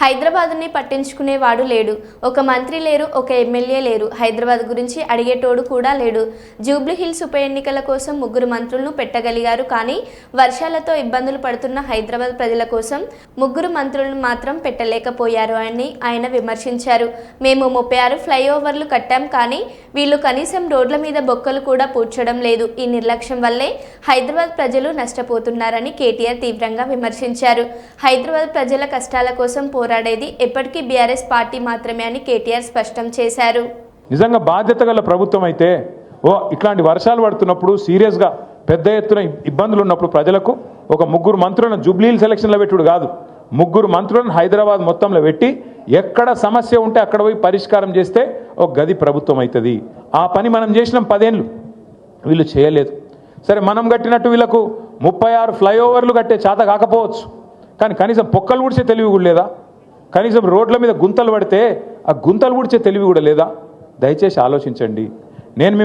హైదరాబాద్ని పట్టించుకునేవాడు లేడు. ఒక మంత్రి లేరు ఒక ఎమ్మెల్యే లేరు. హైదరాబాద్ గురించి అడిగేటోడు కూడా లేడు. జూబ్లీ హిల్స్ ఉప ఎన్నికల కోసం ముగ్గురు మంత్రులను పెట్టగలిగారు కానీ వర్షాలతో ఇబ్బందులు పడుతున్న హైదరాబాద్ ప్రజల కోసం ముగ్గురు మంత్రులను మాత్రం పెట్టలేకపోయారు అని ఆయన విమర్శించారు. మేము ముప్పై ఆరు ఫ్లైఓవర్లు కట్టాం కానీ వీళ్ళు కనీసం రోడ్ల మీద బొక్కలు కూడా పూడ్చడం లేదు. ఈ నిర్లక్ష్యం వల్లే హైదరాబాద్ ప్రజలు నష్టపోతున్నారని కేటీఆర్ తీవ్రంగా విమర్శించారు. హైదరాబాద్ ప్రజల కష్టాల కోసం పో పోరాడేది ఎప్పటికీ బీఆర్ఎస్ పార్టీ మాత్రమే అని కేటీఆర్ స్పష్టం చేశారు. నిజంగా బాధ్యత గల ప్రభుత్వం అయితే ఓ ఇట్లాంటి వర్షాలు పడుతున్నప్పుడు సీరియస్గా పెద్ద ఎత్తున ఇబ్బందులు ఉన్నప్పుడు ప్రజలకు ఒక ముగ్గురు మంత్రులను జూబ్లీల్ సెలక్షన్లో పెట్టుడు కాదు. ముగ్గురు మంత్రులను హైదరాబాద్ మొత్తంలో పెట్టి ఎక్కడ సమస్య ఉంటే అక్కడ పోయి పరిష్కారం చేస్తే ఒక గది ప్రభుత్వం అవుతుంది ఆ పని మనం చేసినాం పదేళ్ళు. వీళ్ళు చేయలేదు. సరే మనం కట్టినట్టు వీళ్ళకు ముప్పై ఆరు ఫ్లైఓవర్లు కట్టే చేత కాకపోవచ్చు. కానీ కనీసం పొక్కలు ఊడ్చే తెలివి కూడా లేదా? కనీసం రోడ్ల మీద గుంతలు పడితే ఆ గుంతలు గుడిచే తెలివి కూడా లేదా? దయచేసి ఆలోచించండి. నేను మిమ్మల్ని